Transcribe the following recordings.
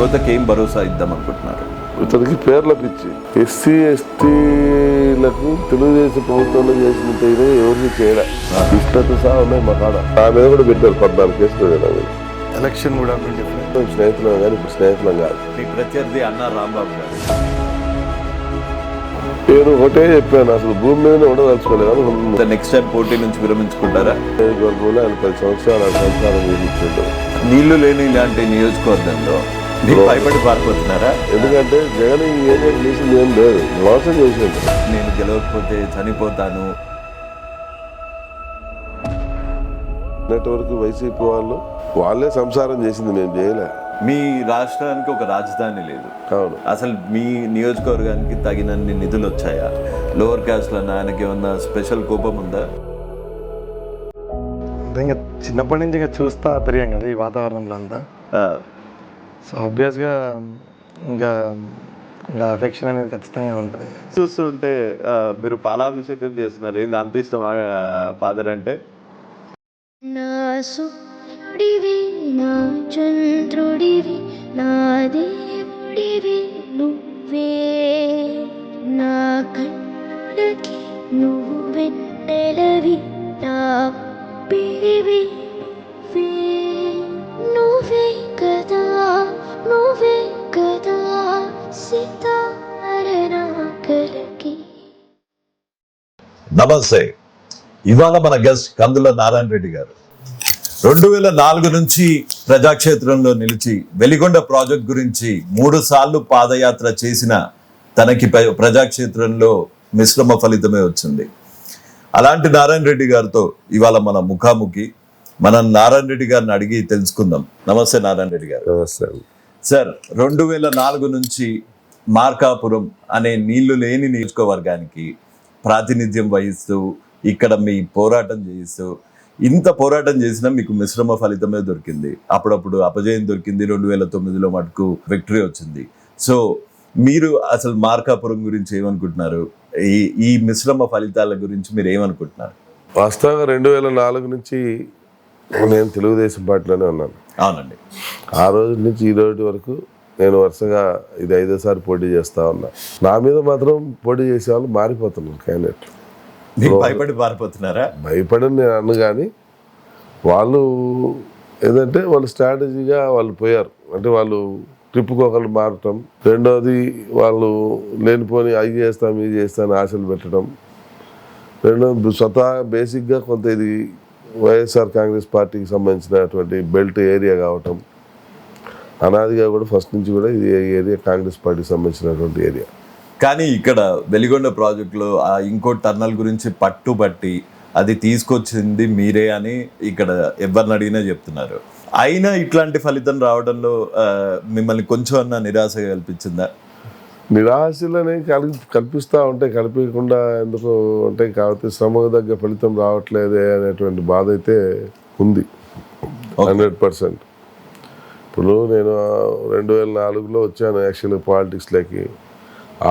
యువతకి ఏం భరోసా ఇద్దాం అనుకుంటున్నారు? ఇతనికి పేర్ల పిచ్చి. ఎస్సీ ఎస్టీలకు తెలుగుదేశం ప్రభుత్వంలో చేసినంత ఇదే ఎవరికి చేయలే. ఇష్టత సహా ఉన్నాయి మా కాడ. నా మీద కూడా పెట్టారు పద్నాలుగు కేసులు మీద. ఎలక్షన్ కూడా స్నేహితులం కానీ ఇప్పుడు స్నేహితులం కాదు. మీ ప్రత్యర్థి అన్న రాంబాబు గారు. నేను ఒకటే చెప్పాను అసలు భూమి మీదనే ఉండదలుచుకోలేదు నెక్స్ట్ టైం పోటీ నుంచి విరమించుకుంటారా? నియోజకవర్గంలో ఆయన పది సంవత్సరాలు సంసారం చేయించాడు నీళ్ళు లేని ఇలాంటి నియోజకవర్గంలో మీరు భయపడి పారిపోతున్నారా? ఎందుకంటే జగన్ చేసింది ఏం లేదు. మోసం చేసింది నేను గెలవకపోతే చనిపోతాను. నెట్వర్క్ వైసీపీ వాళ్ళు వాళ్ళే సంసారం చేసింది మేము చేయలే. మీ రాష్ట్రానికి ఒక రాజధాని లేదు. అవును. అసలు మీ నియోజకవర్గానికి తగినన్ని నిధులు వచ్చాయా? లోవర్ క్యాస్ట్లో ఆయనకి ఏమన్నా స్పెషల్ కోపం ఉందా? ఇంకా చిన్నప్పటి నుంచి ఇంకా చూస్తా పెరిగాం కదా ఈ వాతావరణంలో అంతా. సో ఆబ్వియస్గా ఇంకా ఇంకా అఫెక్షన్ అనేది ఖచ్చితంగా ఉంటుంది. చూస్తుంటే మీరు పాలాభిషేకం చేస్తున్నారు. ఏంది అంత ఇష్టం ఫాదర్ అంటే? నా సూర్యుడివి నా చంద్రుడివి నా దేవుడివి నువ్వే. నా కళ్ళకి నువ్వు వెన్నెలవి నా పిరివి నువ్వే నువ్వే. నమస్తే. ఇవాళ మన గెస్ట్ కందుల నారాయణ రెడ్డి గారు. రెండు వేల నాలుగు నుంచి ప్రజాక్షేత్రంలో నిలిచి వెలిగొండ ప్రాజెక్ట్ గురించి మూడు సార్లు పాదయాత్ర చేసిన తనకి ప్ర- ప్రజాక్షేత్రంలో మిశ్రమ ఫలితమే వచ్చింది. అలాంటి నారాయణ రెడ్డి గారితో ఇవాళ మన ముఖాముఖి మనం నారాయణ రెడ్డి గారిని అడిగి తెలుసుకుందాం. నమస్తే నారాయణ రెడ్డి గారు. నమస్తే. సార్ రెండు వేల నాలుగు నుంచి మార్కాపురం అనే నీళ్ళు లేని నియోజకవర్గానికి ప్రాతినిధ్యం వహిస్తూ ఇక్కడ మీ పోరాటం చేయిస్తూ ఇంత పోరాటం చేసినా మీకు మిశ్రమ ఫలితమే దొరికింది. అప్పుడప్పుడు అపజయం దొరికింది రెండు వేల తొమ్మిదిలో మటుకు విక్టరీ వచ్చింది. సో మీరు అసలు మార్కాపురం గురించి ఏమనుకుంటున్నారు? ఈ ఈ మిశ్రమ ఫలితాల గురించి మీరు ఏమనుకుంటున్నారు? వాస్తవంగా రెండు వేల నాలుగు నుంచి నేను తెలుగుదేశం పార్టీలోనే ఉన్నాను. అవునండి. ఆ రోజు నుంచి ఈ రోజు వరకు నేను వరుసగా ఇది ఐదోసారి పోటీ చేస్తా ఉన్నా. నా మీద మాత్రం పోటీ చేసే వాళ్ళు మారిపోతున్నారు క్యాండిడేట్ మీకు భయపడి పారిపోతున్నారా భయపడని నేను అన్ను కానీ వాళ్ళు ఏదంటే వాళ్ళు స్ట్రాటజీగా వాళ్ళు పోయారు. అంటే వాళ్ళు ట్రిప్కి ఒకళ్ళు మారటం రెండోది వాళ్ళు లేనిపోని అవి చేస్తాం ఇది చేస్తాను ఆశలు పెట్టడం రెండో స్వతహా బేసిక్గా కొంత ఇది వైఎస్ఆర్ కాంగ్రెస్ పార్టీకి సంబంధించినటువంటి బెల్ట్ ఏరియా కావటం అనాదిగా కూడా ఫస్ట్ నుంచి కూడా ఇది ఏరియా కాంగ్రెస్ పార్టీకి సంబంధించినటువంటి ఏరియా. కానీ ఇక్కడ వెలిగొండ ప్రాజెక్టులో ఆ ఇంకో టర్నల్ గురించి పట్టుబట్టి అది తీసుకొచ్చింది మీరే అని ఇక్కడ ఎవరిని అడిగినా చెప్తున్నారు. అయినా ఇట్లాంటి ఫలితం రావడంలో మిమ్మల్ని కొంచెం అన్న నిరాశ కల్పించిందా? నిరాశలని కలిపి కల్పిస్తూ ఉంటే కల్పించకుండా ఎందుకు అంటే కాబట్టి శ్రమకు తగ్గ ఫలితం రావట్లేదే అనేటువంటి బాధ అయితే ఉంది. Hundred percent. ఇప్పుడు నేను రెండు వేల నాలుగులో వచ్చాను యాక్చువల్గా పాలిటిక్స్లోకి.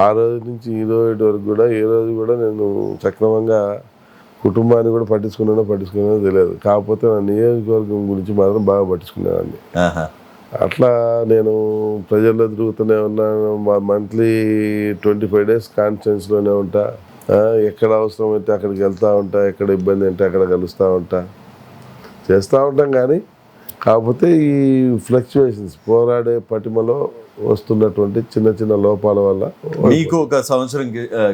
ఆ రోజు నుంచి ఈ రోజు వరకు కూడా ఏ రోజు కూడా నేను సక్రమంగా కుటుంబాన్ని కూడా పట్టించుకున్నానో పట్టించుకున్నానో తెలియదు. కాకపోతే నా నియోజకవర్గం గురించి మాత్రం బాగా పట్టించుకునేవాడిని. అట్లా నేను ప్రజల్లో తిరుగుతూనే ఉన్నాను మంత్లీ ట్వంటీ ఫైవ్ డేస్ కాన్ఫరెన్స్లోనే ఉంటా. ఎక్కడ అవసరం అయితే అక్కడికి వెళ్తూ ఉంటా ఎక్కడ ఇబ్బంది అంటే అక్కడ కలుస్తూ ఉంటా. చేస్తూ ఉంటాం కానీ కాకపోతే ఈ ఫ్లక్చువేషన్స్ పోరాడే పటిమలో వస్తున్నటువంటి చిన్న చిన్న లోపాల వల్ల మీకు ఒక సంవత్సరం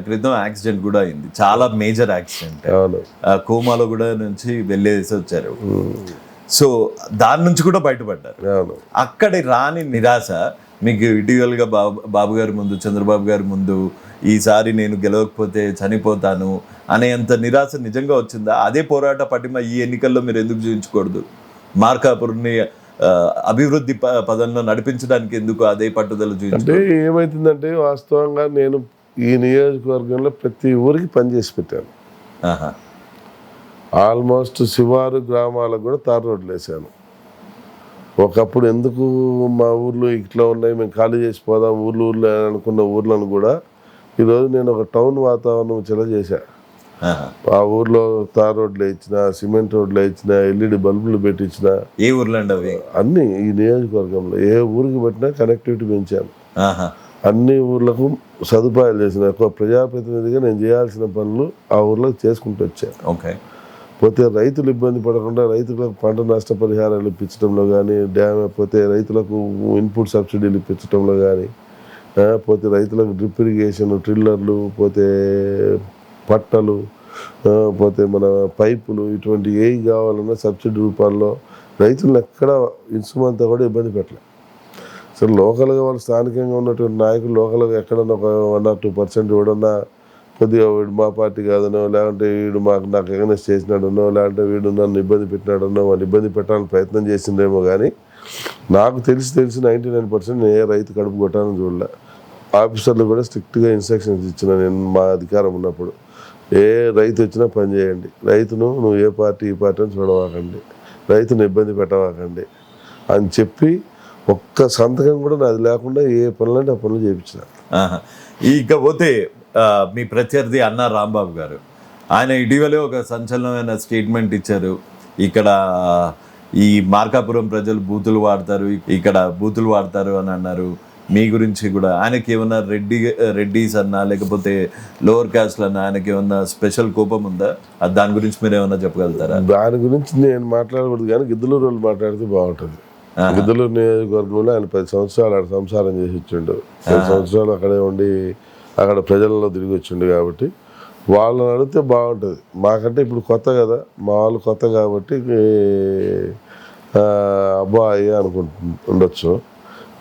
క్రితం యాక్సిడెంట్ కూడా అయింది. చాలా మేజర్ యాక్సిడెంట్. అవును. కోమాలో కూడా నుంచి వెళ్ళేసి వచ్చారు. సో దాని నుంచి కూడా బయటపడ్డారు. అవును. అక్కడి రాని నిరాశ మీకు ఇటీవలగా బాబు బాబు గారి ముందు చంద్రబాబు గారి ముందు ఈసారి నేను గెలవకపోతే చనిపోతాను అనేంత నిరాశ నిజంగా వచ్చిందా? అదే పోరాట పటిమ ఈ ఎన్నికల్లో మీరు ఎందుకు చూపించకూడదు మార్కాపుర్ని అభివృద్ధి పదంలో నడిపించడానికి ఎందుకు అదే పట్టుదల చూపించు ఏమవుతుందంటే వాస్తవంగా నేను ఈ నియోజకవర్గంలో ప్రతి ఊరికి పనిచేసి పెట్టాను. ఆల్మోస్ట్ శివారు గ్రామాలకు కూడా తార్ రోడ్లు వేసాను. ఒకప్పుడు ఎందుకు మా ఊర్లో ఇట్లా ఉన్నాయి మేము ఖాళీ చేసి పోదాం ఊర్లు ఊర్లో అనుకున్న ఊర్లను కూడా ఈరోజు నేను ఒక టౌన్ వాతావరణం చెల చేశా. ఆహా. ఆ ఊర్లో తార్ రోడ్లు వేయించిన సిమెంట్ రోడ్లు వేయించిన ఎల్ఈడి బల్బులు పెట్టించిన ఏ ఊర్లో అండి అవి? అన్ని ఈ నియోజకవర్గంలో ఏ ఊరికి పెట్టినా కనెక్టివిటీ పెంచాను. అన్ని ఊర్లకు సదుపాయాలు చేసిన ఒక ప్రజాప్రతినిధిగా నేను చేయాల్సిన పనులు ఆ ఊర్లకు చేసుకుంటూ వచ్చాను ఓకే. పోతే రైతులు ఇబ్బంది పడకుండా రైతులకు పంట నష్టపరిహారాలు ఇప్పించడంలో కానీ డ్యామ్ పోతే రైతులకు ఇన్పుట్ సబ్సిడీలు ఇప్పించడంలో కానీ పోతే రైతులకు డ్రిప్ ఇరిగేషన్ ట్రిల్లర్లు పోతే పట్టలు పోతే మన పైపులు ఇటువంటి ఏవి కావాలన్నా సబ్సిడీ రూపాల్లో రైతులను ఎక్కడ ఇన్సుమంతా కూడా ఇబ్బంది పెట్టలే. సో లోకల్గా వాళ్ళు స్థానికంగా ఉన్నటువంటి నాయకులు లోకల్గా ఎక్కడన్నా ఒక వన్ ఆర్ టూ పర్సెంట్ ఎవడన్నా కొద్దిగా వీడు మా పార్టీ కాదనో లేదంటే వీడు మాకు నాకు ఎగనెస్ట్ చేసినాడనో లేదంటే వీడు నన్ను ఇబ్బంది పెట్టినాడనో వాళ్ళు ఇబ్బంది పెట్టాలని ప్రయత్నం చేసిందేమో కానీ నాకు తెలిసి తెలిసి నైంటీ నైన్ పర్సెంట్ ఏ రైతు కడుపు కొట్టాలని చూడలే. ఆఫీసర్లు కూడా స్ట్రిక్ట్గా ఇన్స్ట్రక్షన్స్ ఇచ్చిన నేను మా అధికారం ఉన్నప్పుడు. ఏ రైతు వచ్చినా పని చేయండి. రైతును నువ్వు ఏ పార్టీ ఈ పార్టీ అని చూడవాకండి. రైతును ఇబ్బంది పెట్టవాకండి. అని చెప్పి ఒక్క సంతకం కూడా నాది లేకుండా ఏ పనులంటే ఆ పనులు చేయించిన. ఆహా. ఇకపోతే మీ ప్రత్యర్థి అన్న రాంబాబు గారు. ఆయన ఇటీవలే ఒక సంచలనమైన స్టేట్మెంట్ ఇచ్చారు. ఇక్కడ ఈ మార్కాపురం ప్రజలు బూతులు వాడతారు ఇక్కడ బూతులు వాడతారు అని అన్నారు. మీ గురించి కూడా. ఆయనకి ఏమన్నా రెడ్డి రెడ్డిస్ అన్నా లేకపోతే లోవర్ క్యాస్ట్ అన్నా ఆయనకి ఏమన్నా స్పెషల్ కోపం ఉందా? అది దాని గురించి మీరు ఏమన్నా చెప్పగలుగుతారా? దాని గురించి నేను మాట్లాడకూడదు కానీ గిద్దలూరు వాళ్ళు మాట్లాడితే బాగుంటుంది. గిద్దలూరు నియోజకవర్గంలో ఆయన పది సంవత్సరాలు అక్కడ సంసారం చేసి వచ్చిండు. పది సంవత్సరాలు అక్కడే ఉండి అక్కడ ప్రజలలో తిరిగి వచ్చిండు కాబట్టి వాళ్ళని అడిగితే బాగుంటుంది. మాకంటే ఇప్పుడు కొత్త కదా. మా వాళ్ళు కొత్త కాబట్టి ఆ, అబ్బా అయ్యే అనుకుంటు ఉండొచ్చు.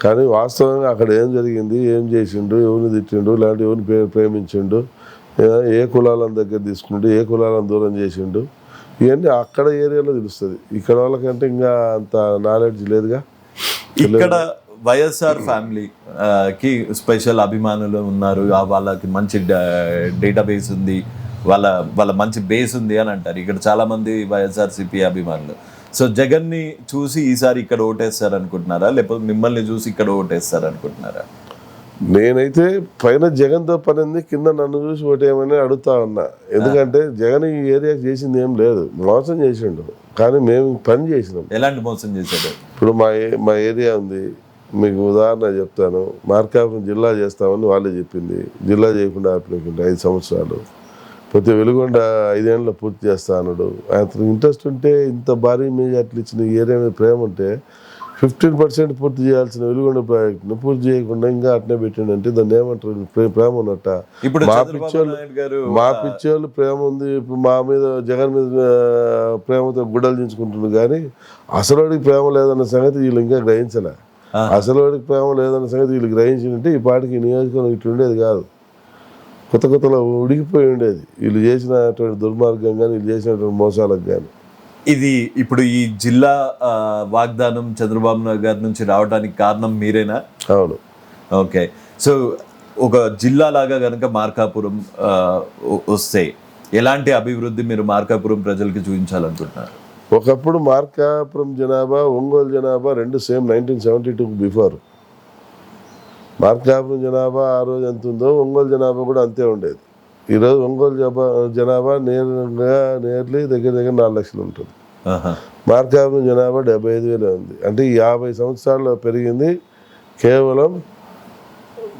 కానీ వాస్తవంగా అక్కడ ఏం జరిగింది? ఏం చేసిండు? ఎవరిని తిట్టిండు? లేదంటే ఎవరిని ప్రే- ప్రేమించిండు? ఏ- కులాలను దగ్గర తీసుకుంటూ ఏ కులాలను దూరం చేసిండు? ఇవన్నీ అక్కడ ఏరియాలో తెలుస్తుంది. ఇక్కడ వాళ్ళకంటే ఇంకా అంత నాలెడ్జ్ లేదుగా. ఇక్కడ వైఎస్ఆర్ ఫ్యామిలీ కి స్పెషల్ అభిమానులు ఉన్నారు. వాళ్ళకి మంచి డేటాబేస్ ఉంది. వాళ్ళ వాళ్ళ మంచి బేస్ ఉంది అని అంటారు. ఇక్కడ చాలా మంది వైఎస్ఆర్ సిపి అభిమానులు. సో జగన్ని చూసి ఈసారి ఇక్కడ ఓటేస్తారు అనుకుంటున్నారా లేకపోతే మిమ్మల్ని చూసి ఇక్కడ ఓటేస్తారు అనుకుంటున్నారా నేనైతే పైన జగన్తో పని ఉంది కింద నన్ను చూసి ఓటేయమని అడుగుతా ఉన్నా. ఎందుకంటే జగన్ ఈ ఏరియాకి చేసింది ఏం లేదు. మోసం చేసిండు. కానీ మేము పని చేసినాం. ఎలాంటి మోసం చేశాడు? ఇప్పుడు మా మా ఏరియా ఉంది. మీకు ఉదాహరణ చెప్తాను. మార్కాపురం జిల్లా చేస్తామని వాళ్ళే చెప్పింది. జిల్లా చేయకుండా ఆపినకుంటే ఐదు సంవత్సరాలు. పోతే వెలుగొండ ఐదేళ్ళలో పూర్తి చేస్తా అన్నాడు. అతను ఇంట్రెస్ట్ ఉంటే ఇంత భారీ మెజార్టీలు ఇచ్చిన ఏరియా మీద ప్రేమ ఉంటే ఫిఫ్టీన్ పర్సెంట్ పూర్తి చేయాల్సిన వెలుగొండ ప్రాజెక్ట్ను పూర్తి చేయకుండా ఇంకా అట్నే పెట్టిండంటే దాన్ని ఏమంటారు? ప్రే- ప్రేమ ఉన్నట్ట. ఇప్పుడు మా పిచ్చోళ్ళు మా పిచ్చోళ్ళు ప్రేమ ఉంది. ఇప్పుడు మా మీద జగన్ మీద ప్రేమతో గుడ్డలు దించుకుంటున్నారు కానీ అసలు వాడికి ప్రేమ లేదన్న సంగతి వీళ్ళు ఇంకా గ్రహించలే. అసలు వాడికి ప్రేమ లేదన్న సంగతి వీళ్ళు గ్రహించింటే ఈ పాటికి నియోజకవర్గం ఇటు ఉండేది కాదు. కొత్త కొత్తలో ఉడికిపోయి ఉండేది. వీళ్ళు చేసినటువంటి దుర్మార్గం కానీ వీళ్ళు చేసినటువంటి మోసాలకు కానీ ఇది ఇప్పుడు ఈ జిల్లా వాగ్దానం చంద్రబాబు నాయుడు గారి నుంచి రావడానికి కారణం మీరేనా? అవును. ఓకే. సో ఒక జిల్లా లాగా కనుక మార్కాపురం వస్తే ఎలాంటి అభివృద్ధి మీరు మార్కాపురం ప్రజలకి చూపించాలనుకుంటున్నారు? ఒకప్పుడు మార్కాపురం జనాభా ఒంగోలు జనాభా రెండు same nineteen seventy two before. Markapuram జనాభా ఆ రోజు ఎంత ఉందో ఒంగోలు జనాభా కూడా అంతే ఉండేది. ఈరోజు ఒంగోలు జబా జనాభా నేరుగా నేర్లీ దగ్గర దగ్గర నాలుగు లక్షలు ఉంటుంది. మార్కాపురం జనాభా డెబ్బై ఐదు వేలే ఉంది. అంటే ఈ యాభై సంవత్సరాల్లో పెరిగింది కేవలం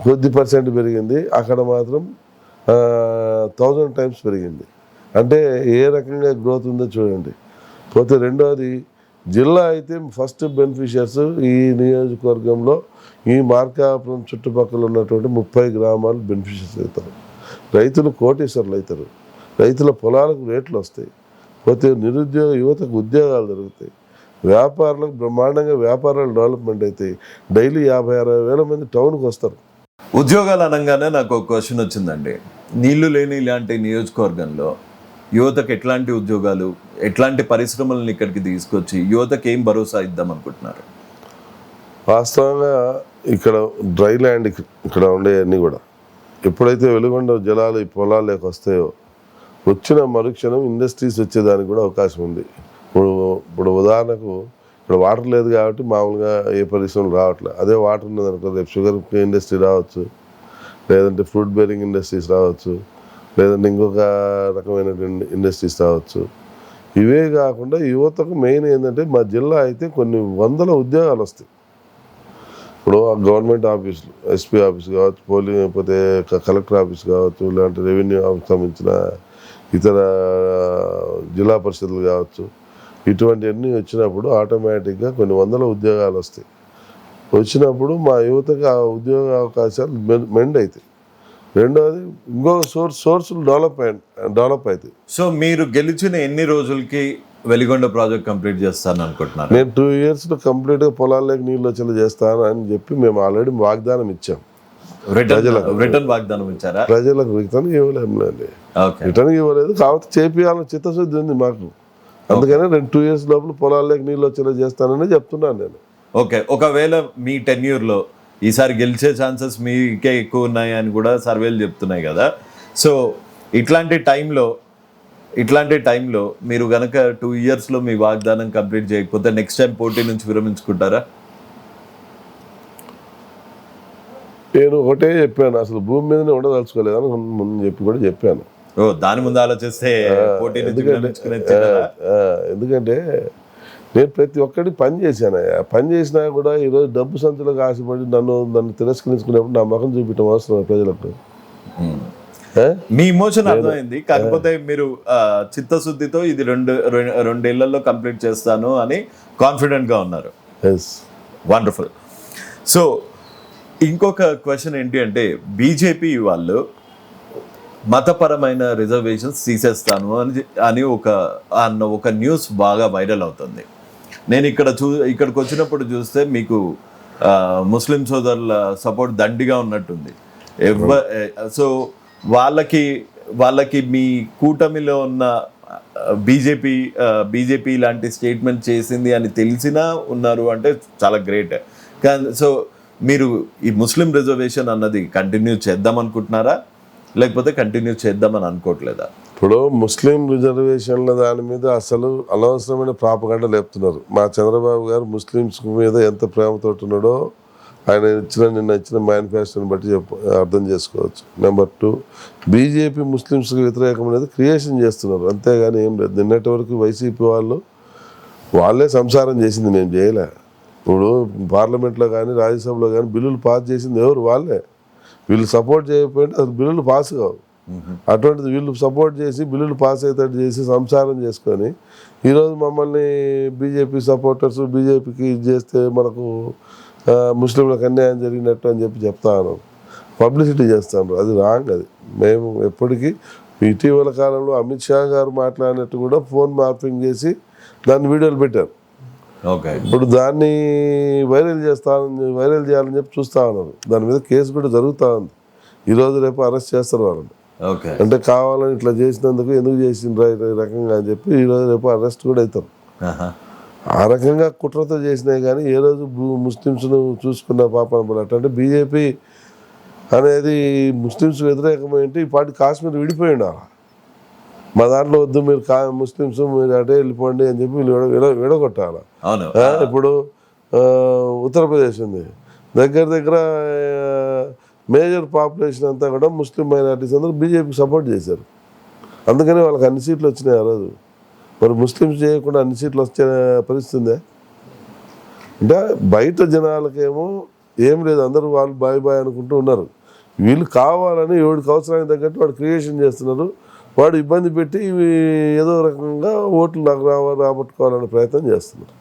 కొద్ది పర్సెంట్ పెరిగింది. అక్కడ మాత్రం థౌజండ్ టైమ్స్ పెరిగింది. అంటే ఏ రకంగా గ్రోత్ ఉందో చూడండి. పోతే రెండోది జిల్లా అయితే ఫస్ట్ బెనిఫిషియర్స్ ఈ నియోజకవర్గంలో ఈ మార్కాపురం చుట్టుపక్కల ఉన్నటువంటి ముప్పై గ్రామాలు బెనిఫిషియర్స్ అవుతారు. రైతులు కోటేశ్వర్లు అవుతారు. రైతుల పొలాలకు రేట్లు వస్తాయి. పోతే నిరుద్యోగ యువతకు ఉద్యోగాలు దొరుకుతాయి. వ్యాపారులకు బ్రహ్మాండంగా వ్యాపారాలు డెవలప్మెంట్ అవుతాయి. డైలీ యాభై అరవై వేల మంది టౌన్కి వస్తారు. ఉద్యోగాలు అనగానే నాకు ఒక క్వశ్చన్ వచ్చిందండి. నీళ్ళు లేని ఇలాంటి నియోజకవర్గంలో యువతకు ఎట్లాంటి ఉద్యోగాలు ఎట్లాంటి పరిశ్రమలను ఇక్కడికి తీసుకొచ్చి యువతకు ఏం భరోసా ఇద్దాం అనుకుంటున్నారు? వాస్తవంగా ఇక్కడ డ్రై ల్యాండ్ ఇక్కడ ఇక్కడ ఉండేవన్నీ కూడా. ఎప్పుడైతే వెలుగొండ జలాలు ఈ పొలాల్లోకి వస్తాయో వచ్చిన మరుక్షణం ఇండస్ట్రీస్ వచ్చేదానికి కూడా అవకాశం ఉంది. ఇప్పుడు ఇప్పుడు ఉదాహరణకు ఇక్కడ వాటర్ లేదు కాబట్టి మామూలుగా ఏ పరిశ్రమలు రావట్లేదు అదే వాటర్ ఉన్నదనుకో రేపు షుగర్ ఇండస్ట్రీ రావచ్చు లేదంటే ఫ్రూట్ బేరింగ్ ఇండస్ట్రీస్ రావచ్చు. లేదంటే ఇంకొక రకమైన ఇండస్ట్రీస్ రావచ్చు. ఇవే కాకుండా యువతకు మెయిన్ ఏంటంటే మా జిల్లా అయితే కొన్ని వందల ఉద్యోగాలు వస్తాయి. ఇప్పుడు గవర్నమెంట్ ఆఫీసులు ఎస్పీ ఆఫీస్ కావచ్చు పోలింగ్ లేకపోతే కలెక్టర్ ఆఫీస్ కావచ్చు లేదంటే రెవెన్యూ ఆఫీస్ సంబంధించిన ఇతర జిల్లా పరిషత్లు కావచ్చు. ఇటువంటివన్నీ వచ్చినప్పుడు ఆటోమేటిక్గా కొన్ని వందల ఉద్యోగాలు వస్తాయి. వచ్చినప్పుడు మా యువతకు ఆ ఉద్యోగ అవకాశాలు మె- మెండ్ అవుతాయి రెండవది ఇంకొక సోర్స్ సోర్సులు డెవలప్ డెవలప్ అవుతాయి సో మీరు గెలిచిన ఎన్ని రోజులకి వెలిగొండ ప్రాజెక్ట్ కంప్లీట్ చేస్తాను అనుకుంటున్నారు? నేను టూ ఇయర్స్లో కంప్లీట్గా పొలాల్లోకి నీళ్ళు వచ్చేలా చేస్తాను అని చెప్పి మేము ఆల్రెడీ వాగ్దానం ఇచ్చాం. రిటర్న్ వాగ్దానం ఇచ్చారా? ప్రజలకు రిటర్న్ ఇవ్వలేములేండి ఓకే రిటర్న్ ఇవ్వలేదు కాకపోతే చేపియాలని చిత్తశుద్ధి ఉంది మాకు. అందుకనే రెండు టూ ఇయర్స్ లోపల పొలాల్లోకి నీళ్ళు వచ్చేలా చేస్తానని చెప్తున్నాను నేను. ఓకే ఒకవేళ మీ టెన్యూర్లో ఈసారి గెలిచే ఛాన్సెస్ మీకే ఎక్కువ ఉన్నాయి అని కూడా సర్వేలు చెప్తున్నాయి కదా. సో ఇట్లాంటి టైంలో ఇట్లాంటి టైంలో మీరు గనక టూ ఇయర్స్లో మీ వాగ్దానం కంప్లీట్ చేయకపోతే నెక్స్ట్ టైం పోటీ నుంచి విరమించుకుంటారా? నేను ఒకటే చెప్పాను అసలు భూమి మీదనే ఉండదలుచుకోలేదు అని ముందు చెప్పి కూడా చెప్పాను. ఓ దాని ముందు ఆలోచిస్తే పోటీ ఎందుకంటే నేను ప్రతి ఒక్కటి పని చేశాను పని చేసినా కూడా ఈరోజు డబ్బు సంచులకు ఆశపడి నన్ను నన్ను తిరస్కరించుకునేప్పుడు నా ముఖం చూపించడం అవసరం ప్రజలకు? మీ ఇమోషన్ అర్థమైంది. కాకపోతే మీరు చిత్తశుద్ధితో ఇది రెండు రెండేళ్ళలో కంప్లీట్ చేస్తాను అని కాన్ఫిడెంట్గా ఉన్నారు. వండర్ఫుల్ సో ఇంకొక క్వశ్చన్ ఏంటి అంటే బీజేపీ వాళ్ళు మతపరమైన రిజర్వేషన్స్ తీసేస్తాను అని అని ఒక అన్న ఒక న్యూస్ బాగా వైరల్ అవుతుంది. నేను ఇక్కడ చూ ఇక్కడికి వచ్చినప్పుడు చూస్తే మీకు ముస్లిం సోదరుల సపోర్ట్ దండిగా ఉన్నట్టుంది. ఎవ్వ సో వాళ్ళకి వాళ్ళకి మీ కూటమిలో ఉన్న బీజేపీ బీజేపీ లాంటి స్టేట్మెంట్ చేసింది అని తెలిసినా ఉన్నారు అంటే చాలా గ్రేట్. కానీ సో మీరు ఈ ముస్లిం రిజర్వేషన్ అన్నది కంటిన్యూ చేద్దాం అనుకుంటున్నారా లేకపోతే కంటిన్యూ చేద్దామని అనుకోవట్లేదా? ఇప్పుడు ముస్లిం రిజర్వేషన్ల దాని మీద అసలు అనవసరమైన ప్రాపగండ లేపుతున్నారు. మా చంద్రబాబు గారు ముస్లిమ్స్ మీద ఎంత ప్రేమతో ఉన్నాడో ఆయన ఇచ్చిన నిన్న ఇచ్చిన మేనిఫెస్టోని బట్టి చెప్ప అర్థం చేసుకోవచ్చు. నెంబర్ టూ బీజేపీ ముస్లిమ్స్కి వ్యతిరేకం అనేది క్రియేషన్ చేస్తున్నారు. అంతేగాని ఏం లేదు. నిన్నటి వరకు వైసీపీ వాళ్ళు వాళ్ళే సంసారం చేసింది నేను చేయలే. ఇప్పుడు పార్లమెంట్లో కానీ రాజ్యసభలో కానీ బిల్లులు పాస్ చేసింది ఎవరు? వాళ్ళే. వీళ్ళు సపోర్ట్ చేయకపోతే అసలు బిల్లులు పాస్ కావు. అటువంటిది వీళ్ళు సపోర్ట్ చేసి బిల్లులు పాస్ అయ్యేటట్టు చేసి సంసారం చేసుకొని ఈరోజు మమ్మల్ని బీజేపీ సపోర్టర్స్ బీజేపీకి ఇది చేస్తే మనకు ముస్లింలకు అన్యాయం జరిగినట్టు అని చెప్పి చెప్తాను పబ్లిసిటీ చేస్తాను అది రాంగ్ అది. మేము ఎప్పటికీ ఇటీవల కాలంలో అమిత్ షా గారు మాట్లాడినట్టు కూడా ఫోన్ మార్పింగ్ చేసి దాన్ని వీడియోలు పెట్టారు. ఇప్పుడు దాన్ని వైరల్ చేస్తానని వైరల్ చేయాలని చెప్పి చూస్తా ఉన్నారు. దాని మీద కేసు కూడా జరుగుతూ ఉంది. ఈరోజు రేపు అరెస్ట్ చేస్తారు వాళ్ళని. ఓకే. అంటే కావాలని ఇట్లా చేసినందుకు ఎందుకు చేసిండ్రా ఈ రకంగా అని చెప్పి ఈరోజు రేపు అరెస్ట్ కూడా అవుతారు. ఆ రకంగా కుట్రతో చేసినాయి కానీ ఏ రోజు ముస్లిమ్స్ను చూసుకున్న పాపన పడట అంటే బీజేపీ అనేది ముస్లిమ్స్ వ్యతిరేకమైంటే ఈ పాటి కాశ్మీర్ విడిపోయిండు అలా మా దాంట్లో వద్దు మీరు కా ముస్లిమ్స్ మీరు అటే వెళ్ళిపోండి అని చెప్పి వీళ్ళు విడ విడగొట్టాలి. ఇప్పుడు ఉత్తరప్రదేశ్ ఉంది. దగ్గర దగ్గర మేజర్ పాపులేషన్ అంతా కూడా ముస్లిం మైనార్టీస్ అందరూ బీజేపీకి సపోర్ట్ చేశారు. అందుకని వాళ్ళకి అన్ని సీట్లు వచ్చినాయి ఆ రోజు. మరి ముస్లిమ్స్ చేయకుండా అన్ని సీట్లు వచ్చే పరిస్థితి ఉందా? అంటే బయట జనాలకేమో ఏం లేదు అందరూ వాళ్ళు బాయ్ బాయ్ అనుకుంటూ ఉన్నారు. వీళ్ళు కావాలని ఎవడికి అవసరానికి తగ్గట్టు వాడు క్రియేషన్ చేస్తున్నారు. వాడు ఇబ్బంది పెట్టి ఏదో రకంగా ఓట్లు నాకు రావ రాబట్టుకోవాలనే ప్రయత్నం చేస్తున్నారు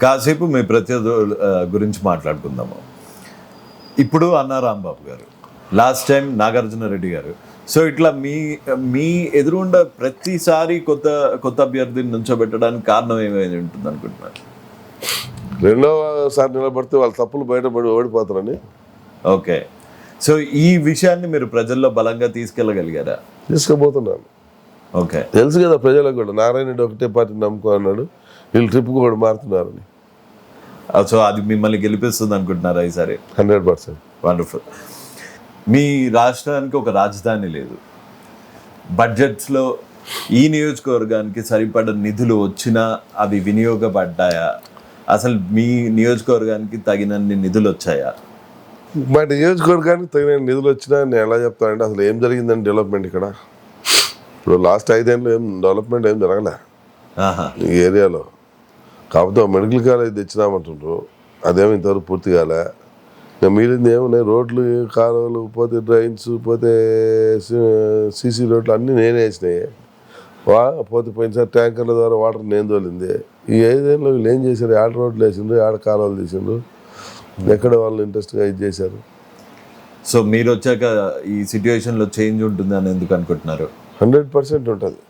కాసేపు మీ ప్రత్యర్థుల ఆ, గురించి మాట్లాడుకుందాము. ఇప్పుడు అన్న రాంబాబు గారు లాస్ట్ టైం నాగార్జున రెడ్డి గారు. సో ఇట్లా మీ మీ ఎదురుండ ప్రతిసారి కొత్త కొత్త అభ్యర్థిని నుంచోబెట్టడానికి కారణం ఏమైంది ఉంటుంది అనుకుంటున్నారు? రెండవసారి నిలబడితే వాళ్ళ తప్పులు బయటపడి ఓడిపోతారని. ఓకే. సో ఈ విషయాన్ని మీరు ప్రజల్లో బలంగా తీసుకెళ్ళగలిగారా? తీసుకుపోతున్నాను. ఓకే. తెలుసు కదా ప్రజలకు కూడా నారాయణ రెడ్డి ఒకటే పార్టీ నమ్ముకో అన్నాడు వీళ్ళు ట్రిప్ కూడా మారుతున్నారని. సో అది మిమ్మల్ని గెలిపిస్తుంది అనుకుంటున్నారా ఈసారి? Hundred percent. వండర్ఫుల్ మీ రాష్ట్రానికి ఒక రాజధాని లేదు. బడ్జెట్స్లో ఈ నియోజకవర్గానికి సరిపడ నిధులు వచ్చినా అవి వినియోగపడ్డాయా? అసలు మీ నియోజకవర్గానికి తగినన్ని నిధులు వచ్చాయా? మా నియోజకవర్గానికి తగిన నిధులు వచ్చినా నేను ఎలా చెప్తానంటే అసలు ఏం జరిగిందని డెవలప్మెంట్ ఇక్కడ? ఇప్పుడు లాస్ట్ ఐదేళ్ళు ఏం డెవలప్మెంట్ ఏం జరగలే. ఈ ఏరియాలో. కాకపోతే మెడికల్ కాలేజ్ తెచ్చినామంటుండ్రు. అదేమో ఇంతవరకు పూర్తి కాలే. ఇంకా మిగిలింది ఏమున్నాయి? రోడ్లు కాలువలు పోతే డ్రైన్స్ పోతే సీసీ రోడ్లు అన్నీ నేనే వేసినాయి. వా పోతే పోయినసారి ట్యాంకర్ల ద్వారా వాటర్ నేను తోలింది. ఈ ఐదేళ్ళు వీళ్ళు ఏం చేశారు? ఆడ రోడ్లు వేసిండ్రు? ఆడ కాలువలు తీసిండ్రు? ఎక్కడ వాళ్ళు ఇంట్రెస్ట్గా ఇది చేశారు? సో మీరు వచ్చాక ఈ సిచ్యువేషన్లో చేంజ్ ఉంటుంది అని ఎందుకు అనుకుంటున్నారు? హండ్రెడ్ పర్సెంట్ ఉంటుంది.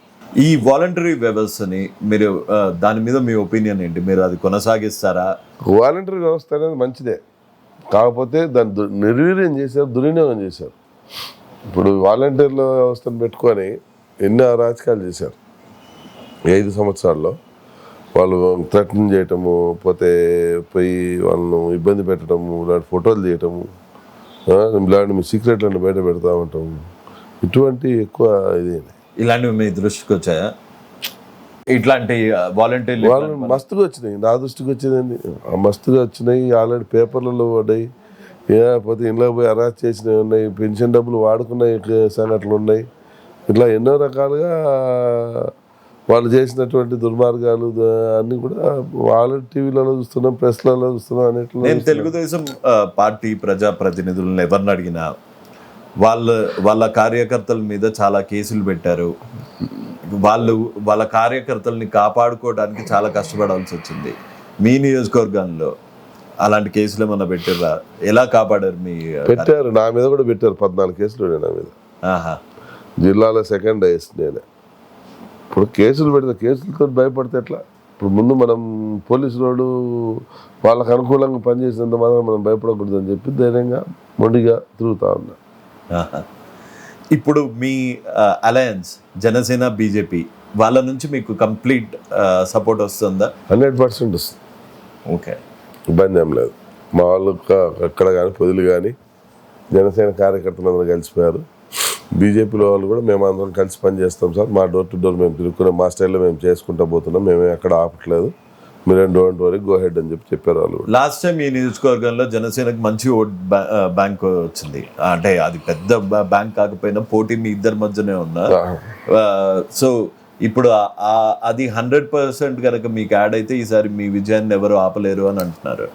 ఈ వాలంటరీ వ్యవస్థని మీరు దాని మీద మీ ఒపీనియన్ ఏంటి? మీరు అది కొనసాగిస్తారా? వాలంటరీ వ్యవస్థ అనేది మంచిదే. కాకపోతే దాన్ని నిర్వీర్యం చేశారు దుర్వినియోగం చేశారు. ఇప్పుడు వాలంటీర్ల వ్యవస్థను పెట్టుకొని ఎన్నో అరాచకాలు చేశారు. ఐదు సంవత్సరాల్లో. వాళ్ళు థ్రెటన్ చేయటము పోతే పోయి వాళ్ళను ఇబ్బంది పెట్టడము ఇలాంటి ఫోటోలు తీయటము ఇలాంటి మీ సీక్రెట్లను బయట పెడతా ఉంటాము. ఇటువంటి ఎక్కువ ఇది. ఇలాంటివి మీ దృష్టికి వచ్చాయా? ఇట్లాంటి వాలంటీర్లు వాళ్ళు మస్తుగా వచ్చినాయి. నా దృష్టికి వచ్చిందండి. మస్తుగా వచ్చినాయి. ఆల్రెడీ పేపర్లలో పడ్డాయి. పోతే ఇంట్లో పోయి అరెస్ట్ చేసినవి ఉన్నాయి. పెన్షన్ డబ్బులు వాడుకున్న సంఘటనలు ఉన్నాయి. ఇట్లా ఎన్నో రకాలుగా వాళ్ళు చేసినటువంటి దుర్మార్గాలు అన్నీ కూడా వాళ్ళ టీవీలలో చూస్తున్నాం ప్రెస్లలో చూస్తున్నాం అన్నిట్లో నేను తెలుగుదేశం పార్టీ ప్రజా ప్రతినిధులను ఎవరిని అడిగినా వాళ్ళ వాళ్ళ కార్యకర్తల మీద చాలా కేసులు పెట్టారు. వాళ్ళు వాళ్ళ కార్యకర్తల్ని కాపాడుకోవడానికి చాలా కష్టపడాల్సి వచ్చింది. మీ నియోజకవర్గంలో అలాంటి కేసులు ఏమన్నా పెట్టారా? ఎలా కాపాడారు మీ పెట్టారు. నా మీద కూడా పెట్టారు. పద్నాలుగు కేసులు నా మీద. ఆహా. జిల్లాలో సెకండ్ హైయెస్ట్ నేనే. ఇప్పుడు కేసులు పెడితే కేసులతో భయపడితే ఎట్లా? ఇప్పుడు ముందు మనం పోలీసు రోడ్డు వాళ్ళకు అనుకూలంగా పనిచేసినంత మాత్రం మనం భయపడకూడదు అని చెప్పి ధైర్యంగా మొండిగా తిరుగుతా ఉన్నా. ఇప్పుడు మీ అలయన్స్ జనసేన బీజేపీ వాళ్ళ నుంచి మీకు కంప్లీట్ సపోర్ట్ వస్తుందా? హండ్రెడ్ పర్సెంట్ వస్తుంది. ఓకే. ఇబ్బంది ఏం లేదు. మా వాళ్ళు ఎక్కడ కానీ పొదులు కానీ జనసేన కార్యకర్తలు అందరూ కలిసిపోయారు. బీజేపీలో వాళ్ళు కూడా మేము అందరం కలిసి పని చేస్తాం సార్. మా డోర్ టు డోర్ మేము తిరుగుకున్నాం మా స్టైల్లో మేము చేసుకుంటా పోతున్నాం. మేము ఎక్కడ ఆపట్లేదు. మీరేం డోంట్ వరీ గో హెడ్ అని చెప్పి చెప్పారు వాళ్ళు. లాస్ట్ టైం ఈ నియోజకవర్గంలో జనసేనకు మంచి ఓట్ బ్యాంక్ వచ్చింది. అంటే అది పెద్ద బ్యాంక్ కాకపోయినా పోటీ మీ ఇద్దరి మధ్యనే ఉన్నా సో ఇప్పుడు అది హండ్రెడ్ పర్సెంట్ కనుక మీకు యాడ్ అయితే ఈసారి మీ విజయాన్ని ఎవరు ఆపలేరు అని అంటున్నారు.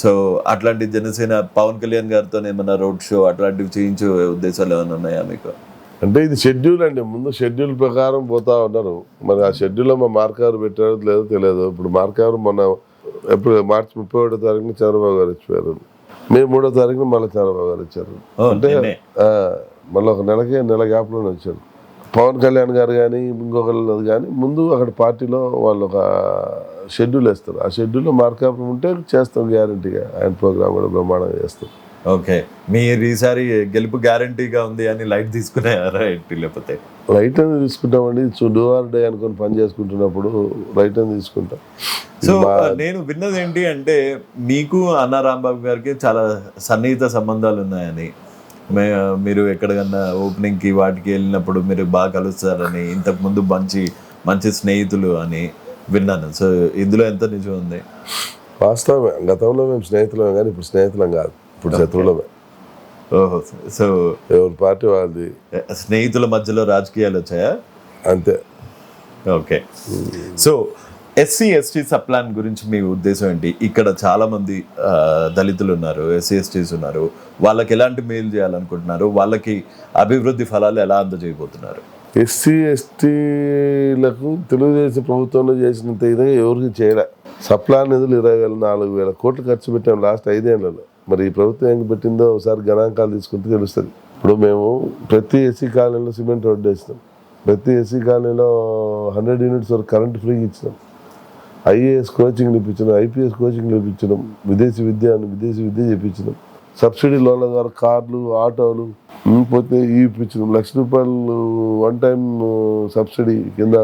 సో అట్లాంటి జనసేన పవన్ కళ్యాణ్ గారితో ఏమన్నా రోడ్ షో అట్లాంటివి చేయించే ఉద్దేశాలు ఏమైనా ఉన్నాయా మీకు? అంటే ఇది షెడ్యూల్ అండి. ముందు షెడ్యూల్ ప్రకారం పోతా ఉన్నారు. మరి ఆ షెడ్యూల్లో మా మార్కారు పెట్టారో లేదో తెలియదు. ఇప్పుడు మార్కారు మొన్న ఎప్పుడు మార్చి ముప్పై ఒకటో తారీఖున చంద్రబాబు గారు ఇచ్చిపోయారు. మే మూడో తారీఖున మళ్ళీ చంద్రబాబు గారు ఇచ్చారు. అంటే మళ్ళీ ఒక నెలకి నెల గ్యాప్లోనే వచ్చారు. పవన్ కళ్యాణ్ గారు కానీ ఇంకొకరు కానీ ముందు అక్కడ పార్టీలో వాళ్ళు ఒక షెడ్యూల్ వేస్తారు. ఆ షెడ్యూల్లో మార్కాపురం ఉంటే చేస్తాం గ్యారంటీగా. ఆయన ప్రోగ్రామ్ కూడా బ్రహ్మాండంగా చేస్తాం ఓకే. మీరు ఈసారి గెలుపు గ్యారంటీగా ఉంది అని లైట్ తీసుకున్నారా ఏంటి లేకపోతే? రైట్ అని తీసుకుంటామండి. డూ ఆర్ డే అనుకొని పని చేసుకుంటున్నప్పుడు రైట్ అని తీసుకుంటాం. సో నేను విన్నది ఏంటి అంటే మీకు అన్న రాంబాబు గారికి చాలా సన్నిహిత సంబంధాలు ఉన్నాయని. మే మీరు ఎక్కడికన్నా ఓపెనింగ్కి వాటికి వెళ్ళినప్పుడు మీరు బాగా కలుస్తారని ఇంతకు ముందు మంచి మంచి స్నేహితులు అని విన్నాను. సో ఇందులో ఎంత నిజం ఉంది? వాస్తవమే. గతంలో మేము స్నేహితులమే కానీ ఇప్పుడు స్నేహితులం కాదు. ఇప్పుడు శత్రువులమే. ఓహో. సో ఎవరి పార్టీ వాళ్ళది? స్నేహితుల మధ్యలో రాజకీయాలు వచ్చాయా? అంతే. Okay. So SC ST sub plan గురించి మీ ఉద్దేశం ఏంటి? ఇక్కడ చాలామంది దళితులు ఉన్నారు ఎస్సీ ఎస్టీస్ ఉన్నారు. వాళ్ళకి ఎలాంటి మేలు చేయాలనుకుంటున్నారు? వాళ్ళకి అభివృద్ధి ఫలాలు ఎలా అందజేయబోతున్నారు? ఎస్సీ ఎస్టీలకు తెలుగుదేశం ప్రభుత్వంలో చేసినంత ఇదిగా ఎవరికి చేయలే. సప్లా నిధులు ఇరవై వేల నాలుగు వేల కోట్లు ఖర్చు పెట్టాం లాస్ట్ ఐదేళ్ళలో. మరి ఈ ప్రభుత్వం ఏం పెట్టిందో ఒకసారి గణాంకాలు తీసుకుంటే తెలుస్తుంది. ఇప్పుడు మేము ప్రతి ఎస్సీ కాలనీలో సిమెంట్ రోడ్డు వేసినాం. ప్రతి ఎస్సీ కాలనీలో హండ్రెడ్ యూనిట్స్ వరకు కరెంట్ ఫ్రీగా ఇచ్చినాం. ఐఏఎస్ కోచింగ్లు ఇప్పించినాం ఐపీఎస్ కోచింగ్లు ఇప్పించినాం విదేశీ విద్య విదేశీ విద్య చెప్పించినాం సబ్సిడీ లోన్ల ద్వారా కార్లు ఆటోలు పోతే ఇవి ఇప్పించినాం లక్ష రూపాయలు వన్ టైం సబ్సిడీ కింద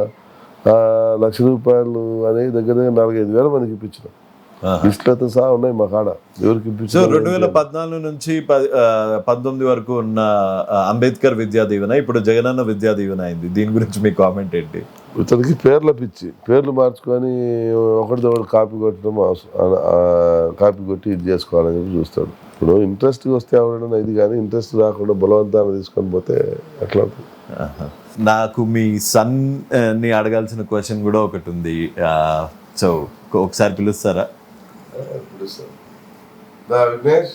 లక్ష రూపాయలు అనేది దగ్గర దగ్గర నాలుగైదు వేల మందికి ఇప్పించినాం ఆహా. లిస్టులతో సహా ఉన్నాయి మా కాడ. ఎవరికి సో రెండు వేల పద్నాలుగు నుంచి పంతొమ్మిది వరకు ఉన్న అంబేద్కర్ విద్యా దీవెన ఇప్పుడు జగనన్న విద్యా దీవెన అయింది. దీని గురించి మీ కామెంట్ ఏంటి? ఇతనికి పేర్ల పిచ్చి. పేర్లు మార్చుకొని ఒకటితో ఒకటి కాపీ కొట్టడం కాపీ కొట్టి ఇది చేసుకోవాలని చెప్పి చూస్తాడు. ఇప్పుడు ఇంట్రెస్ట్ వస్తే ఎవరైనా ఇది కానీ ఇంట్రెస్ట్ రాకుండా బలవంతాన్ని తీసుకొని పోతే ఎట్లా నాకు మీ సన్ని అడగాల్సిన క్వశ్చన్ కూడా ఒకటి ఉంది. సో ఒకసారి పిలుస్తారా? Vignesh.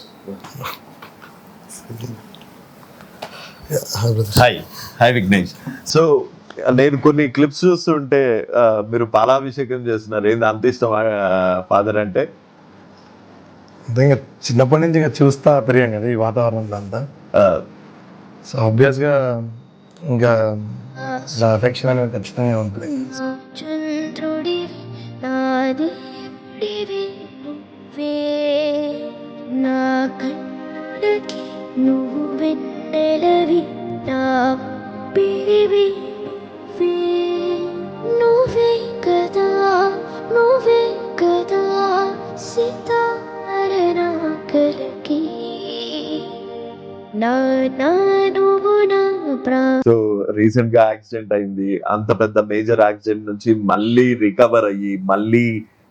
Hi hi Vignesh so నేను కొన్ని క్లిప్స్ చూస్తుంటే మీరు పాలాభిషేకం చేస్తున్నారు. ఏంది అంత ఇష్టం ఫాదర్ అంటే? ఇంకా చిన్నప్పటి నుంచి ఇంకా చూస్తా పెరిగాం కదా ఈ వాతావరణంలో అంతా. సో ఆబ్వియస్గా ఇంకా ఎఫెక్షన్ అనేది ఖచ్చితంగా ఉంటుంది. నువ్వే. నా కన్నులకి నువ్వు వెన్నెలవి నా సో రీసెంట్గా యాక్సిడెంట్ అయింది. అంత పెద్ద మేజర్ యాక్సిడెంట్ నుంచి మళ్ళీ రికవర్ అయ్యి మళ్ళీ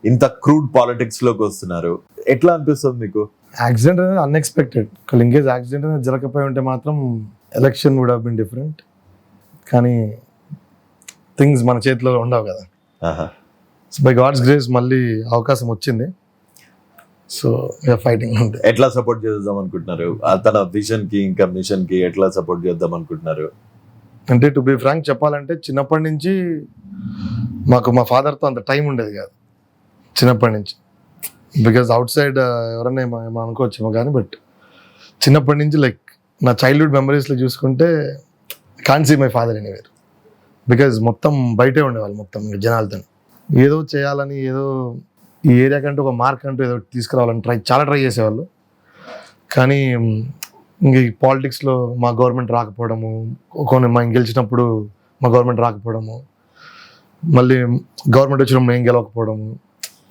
ఇంత క్రూడ్ పాలిటిక్స్లోకి వస్తున్నారు. ఎట్లా అనిపిస్తుంది మీకు? యాక్సిడెంట్ అనేది అన్ఎక్స్పెక్టెడ్ ఇంకేజ్ యాక్సిడెంట్ అనేది జరగకపోయి ఉంటే మాత్రం election would have been different కానీ థింగ్స్ మన చేతిలో ఉండవు కదా. బై గాడ్స్ గ్రేస్ మళ్ళీ అవకాశం వచ్చింది. సో ఫైటింగ్ ఉంది ఎట్లా సపోర్ట్ చేద్దాం అనుకుంటున్నారు? తన విజన్కి ఇంకా మిషన్కి ఎట్లా సపోర్ట్ చేద్దాం అనుకుంటున్నారు? అంటే టు బి ఫ్రాంక్ చెప్పాలంటే చిన్నప్పటి నుంచి మాకు మా ఫాదర్తో అంత టైం ఉండేది కాదు. చిన్నప్పటి నుంచి. బికాజ్ అవుట్ సైడ్ ఎవరన్నా ఏమో ఏమో అనుకోవచ్చేమో కానీ బట్ చిన్నప్పటి నుంచి లైక్ నా చైల్డ్హుడ్ మెమరీస్లో చూసుకుంటే can't see my father anywhere because మొత్తం బయటే ఉండేవాళ్ళు మొత్తం జనాలతో ఏదో చేయాలని ఏదో ఈ ఏరియా కంటే ఒక మార్క్ అంటూ ఏదో తీసుకురావాలని ట్రై చాలా ట్రై చేసేవాళ్ళు. కానీ మ్, ఇంక ఈ పాలిటిక్స్లో మా గవర్నమెంట్ రాకపోవడము కొన్ని మేము గెలిచినప్పుడు మా గవర్నమెంట్ రాకపోవడము మళ్ళీ గవర్నమెంట్ వచ్చినప్పుడు మేము గెలవకపోవడము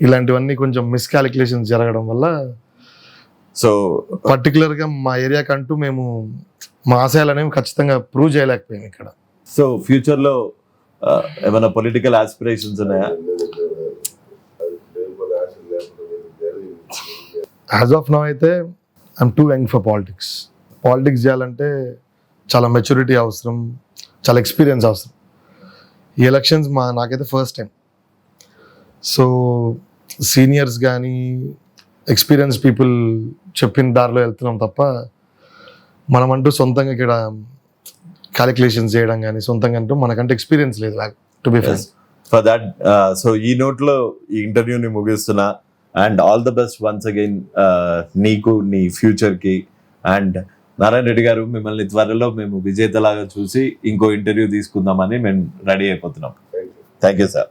ఇలాంటివన్నీ కొంచెం మిస్కాలిక్యులేషన్స్ జరగడం వల్ల సో పర్టికులర్గా మా ఏరియాకి అంటూ మేము మా ఆశయాలు అనేవి ఖచ్చితంగా ప్రూవ్ చేయలేకపోయాం ఇక్కడ. సో ఫ్యూచర్లో ఆ, ఏమైనా పొలిటికల్ ఆస్పిరేషన్స్ ఉన్నాయా? యాజ్ ఆఫ్ నో అయితే I'm too young for politics politics చేయాలంటే చాలా మెచ్యూరిటీ అవసరం చాలా ఎక్స్పీరియన్స్ అవసరం. ఈ ఎలక్షన్స్ మా నాకైతే ఫస్ట్ టైం సో సీనియర్స్ కానీ ఎక్స్పీరియన్స్ పీపుల్ చెప్పిన దారిలో వెళ్తున్నాం తప్ప మనమంటూ సొంతంగా ఇక్కడ క్యాలిక్యులేషన్స్ చేయడం కానీ సొంతంగా అంటూ మనకంటే ఎక్స్పీరియన్స్ లేదు to be for that so ఈ నోట్లో ఈ ఇంటర్వ్యూని ముగిస్తున్నా. And all the best once again నీకు నీ ఫ్యూచర్కి. అండ్ నారాయణ రెడ్డి గారు మిమ్మల్ని త్వరలో మేము విజేతలాగా చూసి ఇంకో ఇంటర్వ్యూ తీసుకుందామని మేము రెడీ అయిపోతున్నాం. Thank you sir